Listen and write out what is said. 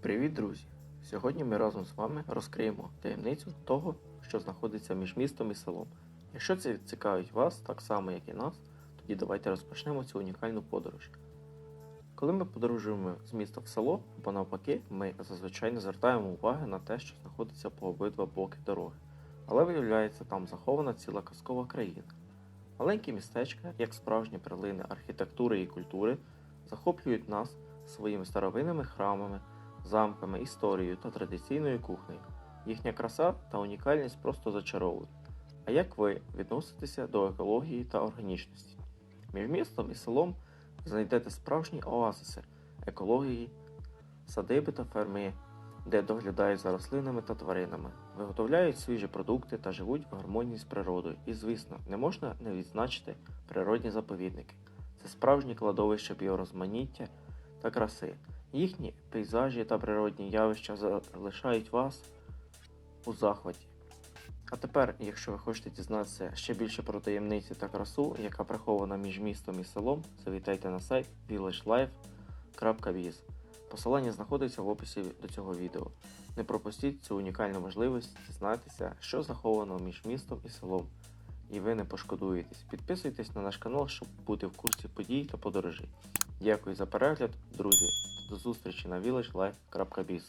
Привіт, друзі! Сьогодні ми разом з вами розкриємо таємницю того, що знаходиться між містом і селом. Якщо це цікавить вас так само, як і нас, тоді давайте розпочнемо цю унікальну подорож. Коли ми подорожуємо з міста в село або навпаки, ми зазвичай не звертаємо уваги на те, що знаходиться по обидва боки дороги. Але виявляється, там захована ціла казкова країна. Маленькі містечка, як справжні перлини архітектури і культури, захоплюють нас своїми старовинними храмами, замками, історією та традиційною кухнею. Їхня краса та унікальність просто зачаровують. А як ви відноситеся до екології та органічності? Між містом і селом знайдете справжні оазиси екології, садиби та ферми, де доглядають за рослинами та тваринами, виготовляють свіжі продукти та живуть в гармонії з природою. І, звісно, не можна не відзначити природні заповідники. Це справжні кладовища біорозманіття та краси. Їхні пейзажі та природні явища залишають вас у захваті. А тепер, якщо ви хочете дізнатися ще більше про таємниці та красу, яка прихована між містом і селом, завітайте на сайт villagelife.biz. Посилання знаходиться в описі до цього відео. Не пропустіть цю унікальну можливість дізнатися, що заховано між містом і селом. І ви не пошкодуєтесь. Підписуйтесь на наш канал, щоб бути в курсі подій та подорожей. Дякую за перегляд, друзі. До зустрічі на villagelife.biz.